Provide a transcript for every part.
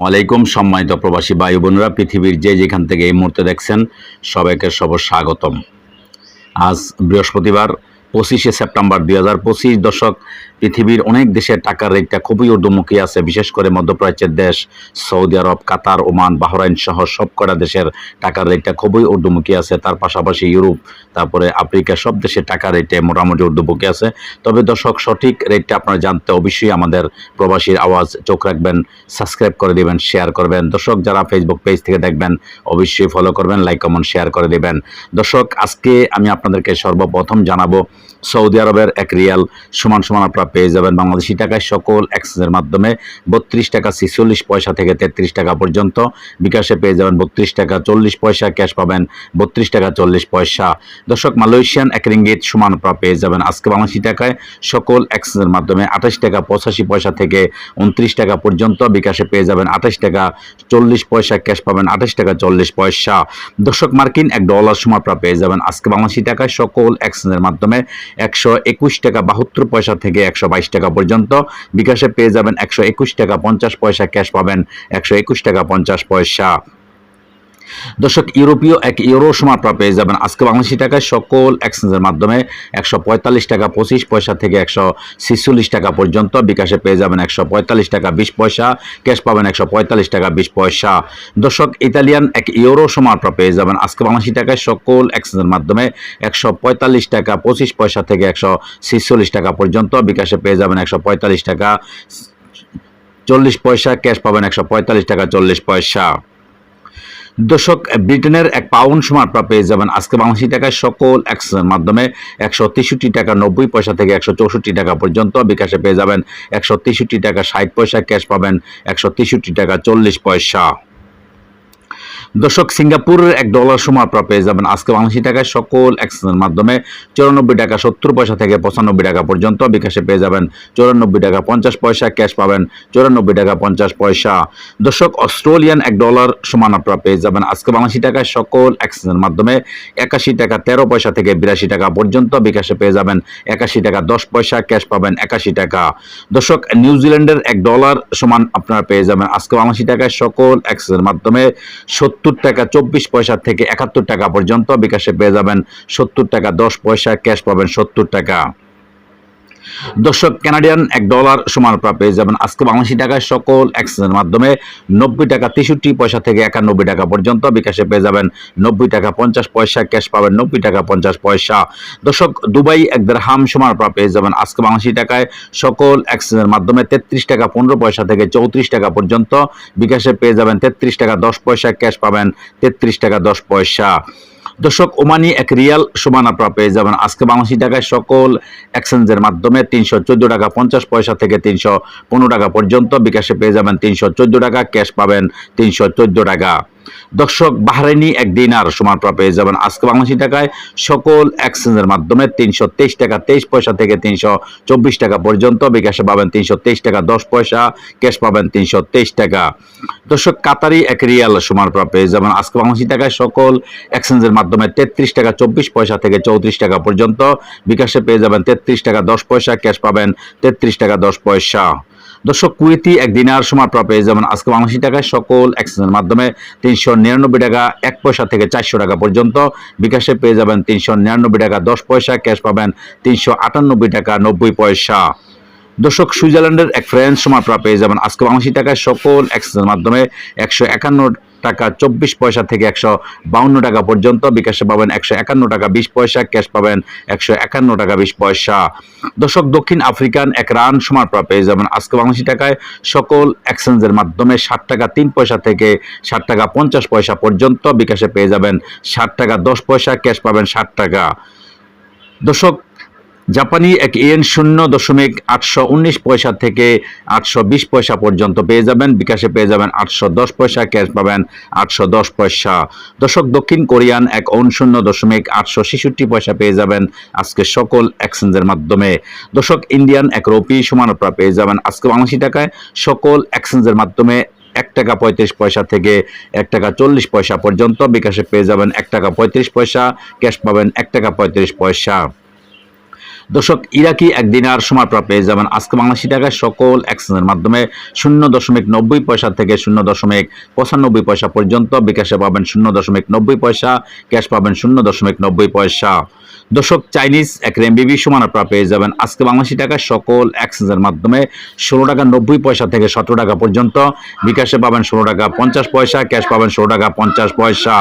ওয়ালাইকুম সম্মানিত প্রবাসী ভাই বোনেরা, পৃথিবীর যে যেখান থেকে এই মুহূর্তে দেখছেন, সবাইকে সব স্বাগতম। আজ বৃহস্পতিবার পঁচিশে সেপ্টেম্বর দুই হাজার পঁচিশ দশক পৃথিবীর অনেক দেশের টাকার রেটটা খুবই ঊর্ধ্বমুখী আছে, বিশেষ করে মধ্যপ্রাচ্যের দেশ, Saudi Arab, Qatar, Oman, Bahrain সহ সব কটা দেশের টাকার রেটটা খুবই ঊর্ধ্বমুখী আছে। তার পাশাপাশি ইউরোপ, তারপরে আফ্রিকা, সব দেশের টাকার রেটে মোটামুটি ঊর্ধ্বমুখী আছে। তবে দর্শক, সঠিক রেটটা আপনারা জানতে অবশ্যই আমাদের প্রবাসীর আওয়াজ চোখ রাখবেন, সাবস্ক্রাইব করে দিবেন, শেয়ার করবেন। দর্শক, যারা ফেসবুক পেজ থেকে দেখবেন, অবশ্যই ফলো করবেন লাইক কমেন্ট শেয়ার করে দিবেন। দর্শক, আজকে আমি আপনাদেরকে সর্বপ্রথম জানাব সৌদি আরবের এক রিয়াল, সমান সমান আপনারা পেয়ে যাবেন বাংলাদেশি টাকায় সকল এক্সচেঞ্জের মাধ্যমে বত্রিশ টাকা ছিচল্লিশ পয়সা থেকে তেত্রিশ টাকা পর্যন্ত। বিকাশে পেয়ে যাবেন বত্রিশ টাকা চল্লিশ পয়সা, ক্যাশ পাবেন বত্রিশ টাকা চল্লিশ পয়সা। দর্শক, মালয়েশিয়ান এক রিঙ্গিত সমান পেয়ে যাবেন আজকে বাংলাদেশি টাকায় সকল এক্সচেঞ্জের মাধ্যমে আঠাশ টাকা পঁচাশি পয়সা থেকে উনত্রিশ টাকা পর্যন্ত। বিকাশে পেয়ে যাবেন আঠাশ টাকা চল্লিশ পয়সা, ক্যাশ পাবেন আঠাশ টাকা চল্লিশ পয়সা। দর্শক, মার্কিন এক ডলার আপনারা পেয়ে যাবেন আজকে বাংলাদেশি টাকায় সকল এক্সচেঞ্জের মাধ্যমে একশো একুশ টাকা বাহাত্তর পয়সা থেকে একশো বাইশ টাকা পর্যন্ত। বিকাশে পেয়ে যাবেন একশো একুশ টাকা পঞ্চাশ পয়সা, ক্যাশ পাবেন একশো একুশ টাকা পঞ্চাশ পয়সা। দর্শক, ইউরোপীয় এক ইউরো সমান আপনারা পেয়ে যাবেন আজকে বাংলাদেশি টাকায় সকল এক্সচেঞ্জের মাধ্যমে একশো পঁয়তাল্লিশ টাকা পঁচিশ পয়সা থেকে একশো ছিচল্লিশ টাকা পর্যন্ত বিকাশে পেয়ে যাবেন একশো পঁয়তাল্লিশ টাকা বিশ পয়সা, ক্যাশ পাবেন একশো পঁয়তাল্লিশ টাকা বিশ পয়সা। দর্শক, ইতালিয়ান এক ইউরো সমান আপনারা পেয়ে যাবেন আজকে বাংলাদেশি টাকায় সকল এক্সচেঞ্জের মাধ্যমে একশো পঁয়তাল্লিশ টাকা পঁচিশ পয়সা থেকে একশো ছিচল্লিশ টাকা পর্যন্ত বিকাশে পেয়ে যাবেন একশো পঁয়তাল্লিশ টাকা চল্লিশ পয়সা, ক্যাশ পাবেন একশো পঁয়তাল্লিশ টাকা চল্লিশ পয়সা। দর্শক, ব্রিটেনের এক পাউন্ড সমান আপনারা পেয়ে যাবেন আজকে বাংলাদেশি টাকায় সকল এক্সচেঞ্জের মাধ্যমে একশো তেষট্টি টাকা নব্বই পয়সা থেকে একশো চৌষট্টি টাকা পর্যন্ত বিকাশে পেয়ে যাবেন। একশো তেষট্টি টাকা ষাট পয়সা ক্যাশ পাবেন, একশো তেষট্টি টাকা চল্লিশ পয়সা। দর্শক, সিঙ্গাপুরের এক ডলার সময় আপনারা পেয়ে যাবেন। আজকে বাংলাদেশি টাকায় সকল এক্সচেঞ্জের মাধ্যমে চুরানব্বই টাকা, সত্তর পয়সা থেকে পঁচানব্বই টাকা পর্যন্ত বিকাশে পেয়ে যাবেন। চুরানব্বই টাকা পঞ্চাশ পয়সা ক্যাশ পাবেন, চুরানব্বই টাকা পঞ্চাশ পয়সা। দর্শক, অস্ট্রেলিয়ান এক ডলার সমান আপনারা পেয়ে যাবেন। আজকে বাংলাদেশি টাকায় সকল এক্সচেঞ্জের মাধ্যমে একাশি টাকা, তেরো পয়সা থেকে বিরাশি টাকা পর্যন্ত বিকাশে পেয়ে যাবেন। একাশি টাকা, দশ পয়সা ক্যাশ পাবেন, একাশি টাকা। দর্শক নিউজিল্যান্ডের এক ডলার সমান আপনারা পেয়ে যাবেন। আজকে বাংলাদেশি টাকায় সকল এক্সচেঞ্জের মাধ্যমে সত্তর টাকা চব্বিশ পয়সা থেকে একাত্তর টাকা পর্যন্ত। বিকাশে পেয়ে যাবেন সত্তর টাকা, দশ পয়সা, ক্যাশ পাবেন সত্তর টাকা। দর্শক কানাডিয়ান এক ডলার সমান পেয়ে যাবেন। আজকে বাংলাদেশি টাকায় সকল এক্সচেঞ্জের মাধ্যমে নব্বই টাকা তেষট্টি পয়সা থেকে একানব্বই টাকা পর্যন্ত বিকাশে পেয়ে যাবেন। নব্বই টাকা পঞ্চাশ পয়সা ক্যাশ পাবেন নব্বই টাকা পঞ্চাশ পয়সা। দর্শক, দুবাই এক হাম সমান পেয়ে যাবেন। আজকে বাংলাদেশি টাকায় সকল এক্সচেঞ্জের মাধ্যমে তেত্রিশ টাকা পনেরো পয়সা থেকে চৌত্রিশ টাকা পর্যন্ত বিকাশে পেয়ে যাবেন। তেত্রিশ টাকা দশ পয়সা ক্যাশ পাবেন তেত্রিশ টাকা দশ পয়সা। দর্শক, ওমানি এক রিয়াল সমান আপনারা পেয়ে যাবেন। আজকে বাংলাদেশি টাকায় সকল এক্সচেঞ্জের মাধ্যমে তিনশো চোদ্দ টাকা পঞ্চাশ পয়সা থেকে তিনশো পনেরো টাকা পর্যন্ত। বিকাশে পেয়ে যাবেন তিনশো চোদ্দ টাকা ক্যাশ পাবেন তিনশো চোদ্দ টাকা। দর্শক, বাহরাইনি এক দিনার সমান পেয়ে যাবেন। আজকে বাংলাদেশি টাকায় সকল এক্সচেঞ্জের মাধ্যমে তিনশো তেইশ টাকা, তেইশ পয়সা থেকে তিনশো চব্বিশ টাকা পর্যন্ত বিকাশে পাবেন। তিনশো তেইশ টাকা, দশ পয়সা ক্যাশ পাবেন তিনশো তেইশ টাকা। দর্শক, কাতারি এক রিয়াল সমান পেয়ে যাবেন। আজকে বাংলাদেশি টাকায় সকল এক্সচেঞ্জের মাধ্যমে তেত্রিশ টাকা, চব্বিশ পয়সা থেকে চৌত্রিশ টাকা পর্যন্ত বিকাশে পেয়ে যাবেন। তেত্রিশ টাকা, দশ পয়সা, ক্যাশ পাবেন তেত্রিশ টাকা, দশ পয়সা। দর্শক, কুয়েতি এক দিনার সময় আপনারা যেমন আজকে বাংলাদেশি টাকায় সকল এক্সচেঞ্জের মাধ্যমে তিনশো নিরানব্বই টাকা, এক পয়সা থেকে চারশো টাকা পর্যন্ত। বিকাশে পেয়ে যাবেন তিনশো নিরানব্বই টাকা, দশ পয়সা। ক্যাশ পাবেন তিনশো আটানব্বই টাকা, নব্বই পয়সা। দর্শক, সুইজারল্যান্ডের এক ফ্রেন্স সময় আপনারা যেমন আজকে বাংলাদেশি টাকায় সকল এক্সচেঞ্জের মাধ্যমে একশো একান্ন টাকা চব্বিশ পয়সা থেকে একশো টাকা পর্যন্ত, বিকাশে পাবেন একশো একান্ন টাকা বিশ পয়সা, ক্যাশ পাবেন একশো একান্ন টাকা বিশ পয়সা। দর্শক, দক্ষিণ আফ্রিকান এক রান আপনারা পেয়ে যাবেন আজকে বাংলাদেশি টাকায়। সকল এক্সচেঞ্জের মাধ্যমে ষাট টাকা তিন পয়সা থেকে ষাট টাকা পঞ্চাশ পয়সা পর্যন্ত বিকাশে পেয়ে যাবেন ষাট টাকা দশ পয়সা, ক্যাশ পাবেন ষাট টাকা। দর্শক জাপানি এক ইয়েন শূন্য দশমিক আটশো উনিশ পয়সা থেকে আটশো বিশ পয়সা পর্যন্ত পেয়ে যাবেন। বিকাশে পেয়ে যাবেন আটশো দশ পয়সা, ক্যাশ পাবেন আটশো দশ পয়সা। দশক দক্ষিণ কোরিয়ান এক অন শূন্য দশমিক আটশো ছেষট্টি পয়সা পেয়ে যাবেন আজকে সকল এক্সচেঞ্জের মাধ্যমে। দশক ইন্ডিয়ান এক রুপি সমান পেয়ে যাবেন আজকে বাংলাদেশি টাকায়। সকল এক্সচেঞ্জের মাধ্যমে এক টাকা পঁয়ত্রিশ পয়সা থেকে এক টাকা চল্লিশ পয়সা পর্যন্ত বিকাশে পেয়ে যাবেন এক টাকা পঁয়ত্রিশ পয়সা, ক্যাশ পাবেন এক টাকা পঁয়ত্রিশ পয়সা। দর্শক ইরাকি একদিন আর সময় পেয়ে যাবেন আজকে বাংলাদেশি টাকায় সকল এক্সচেঞ্জের মাধ্যমে শূন্য দশমিক নব্বই পয়সা থেকে শূন্য দশমিক পঁচানব্বই পয়সা পর্যন্ত বিকাশে পাবেন শূন্য দশমিক নব্বই পয়সা, ক্যাশ পাবেন শূন্য দশমিক নব্বই পয়সা। দর্শক চাইনিজ এক রেমবিবি সমান আপনারা পেয়ে যাবেন আজকে বাংলাদেশি টাকায় সকল এক্সচেঞ্জের মাধ্যমে ষোলো টাকা নব্বই পয়সা থেকে সতেরো টাকা পর্যন্ত বিকাশে পাবেন ষোলো টাকা পঞ্চাশ পয়সা, ক্যাশ পাবেন ষোলো টাকা পঞ্চাশ পয়সা।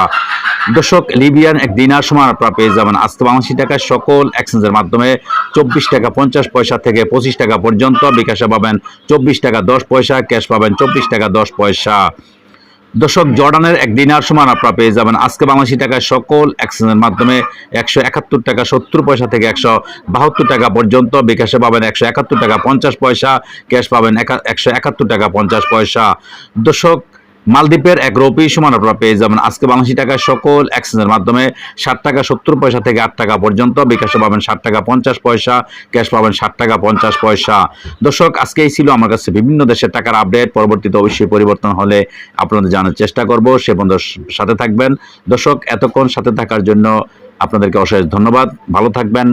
দর্শক লিবিয়ান এক দিনার সমান আপনারা পেয়ে যাবেন আজকে বাংলাদেশি টাকায় সকল এক্সচেঞ্জের মাধ্যমে চব্বিশ টাকা পঞ্চাশ পয়সা থেকে পঁচিশ টাকা পর্যন্ত বিকাশে পাবেন চব্বিশ টাকা দশ পয়সা, ক্যাশ পাবেন চব্বিশ টাকা দশ পয়সা। দর্শক, জর্ডানের এক দিনার সমান আপনারা পেয়ে যাবেন। আজকে বাংলাদেশি টাকায় সকল এক্সচেঞ্জের মাধ্যমে একশো একাত্তর টাকা সত্তর পয়সা থেকে একশো বাহাত্তর টাকা পর্যন্ত বিকাশে পাবেন একশো একাত্তর টাকা পঞ্চাশ পয়সা, ক্যাশ পাবেন একা- একশো একাত্তর টাকা পঞ্চাশ পয়সা। দর্শক মালদ্বীপের এক রুপি সমান আপনারা পেয়ে যাবেন। আজকে বাংলাদেশি টাকায় সকল এক্সচেঞ্জের মাধ্যমে ষাট টাকা সত্তর পয়সা থেকে আট টাকা পর্যন্ত, বিকাশে পাবেন ষাট টাকা পঞ্চাশ পয়সা, ক্যাশ পাবেন ষাট টাকা পঞ্চাশ পয়সা। দর্শক আজকেই ছিল আমার কাছে বিভিন্ন দেশের টাকার আপডেট পরবর্তীতে অবশ্যই পরিবর্তন হলে আপনাদের জানার চেষ্টা করব। সে বন্ধুর সাথে থাকবেন। দর্শক, এতক্ষণ সাথে থাকার জন্য আপনাদেরকে অশেষ ধন্যবাদ। ভালো থাকবেন।